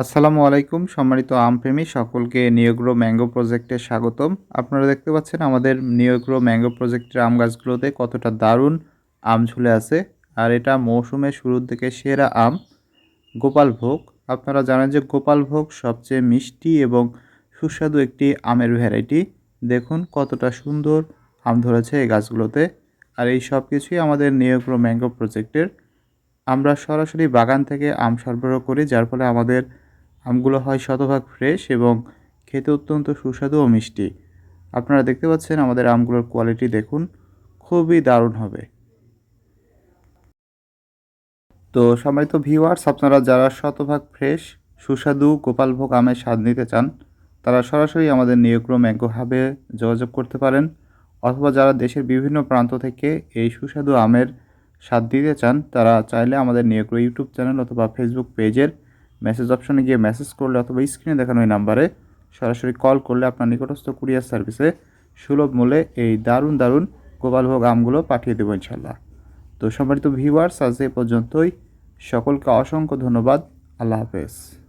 আসসালামু আলাইকুম, সম্মানিত আমপ্রেমী, সকলকে নিয়োগ্রো ম্যাঙ্গো প্রজেক্টে স্বাগতম। আপনারা দেখতে পাচ্ছেন আমাদের নিয়োগ্রো ম্যাঙ্গো প্রজেক্টের আম গাছগুলোতে কতটা দারুণ আম ঝুলে আছে, আর এটা মৌসুমের শুরুর দিকে সেরা আম, গোপাল ভোগ। আপনারা জানেন যে গোপাল ভোগ সবচেয়ে মিষ্টি এবং সুস্বাদু একটি আমের ভ্যারাইটি। দেখুন কতটা সুন্দর আম ধরেছে এই গাছগুলোতে। আর এই সব কিছুই আমাদের নিয়োগ্রো ম্যাঙ্গো প্রজেক্টের। আমরা সরাসরি বাগান থেকে আম সরবরাহ করি, যার ফলে আমাদের আমগুলো হয় শতভাগ ফ্রেশ এবং খেতে অত্যন্ত সুস্বাদু ও মিষ্টি। আপনারা দেখতে পাচ্ছেন আমাদের আমগুলোর কোয়ালিটি দেখুন, খুবই দারুণ হবে। তো সম্মানিত ভিউয়ার্স আপনারা যারা শতভাগ ফ্রেশ, সুস্বাদু গোপালভোগ আমের স্বাদ নিতে চান, তারা সরাসরি আমাদের নিয়োগ্রো ম্যাঙ্গো হাবে যোগাযোগ করতে পারেন, অথবা যারা দেশের বিভিন্ন প্রান্ত থেকে এই সুস্বাদু আমের স্বাদ দিতে চান, তারা চাইলে আমাদের নিয়োগ্রো ইউটিউব চ্যানেল অথবা ফেসবুক পেজের মেসেজ অপশনে গিয়ে মেসেজ করলে অথবা স্ক্রিনে দেখানো এই নাম্বারে সরাসরি কল করলে আপনার নিকটস্থ কুরিয়ার সার্ভিসে সুলভ মূল্যে এই দারুণ দারুণ গোপালভোগ আমগুলো পাঠিয়ে দেবো ইনশাল্লাহ তো সম্মানিত ভিউয়ার্স আজ এ পর্যন্তই। সকলকে অসংখ্য ধন্যবাদ। আল্লাহ হাফেজ।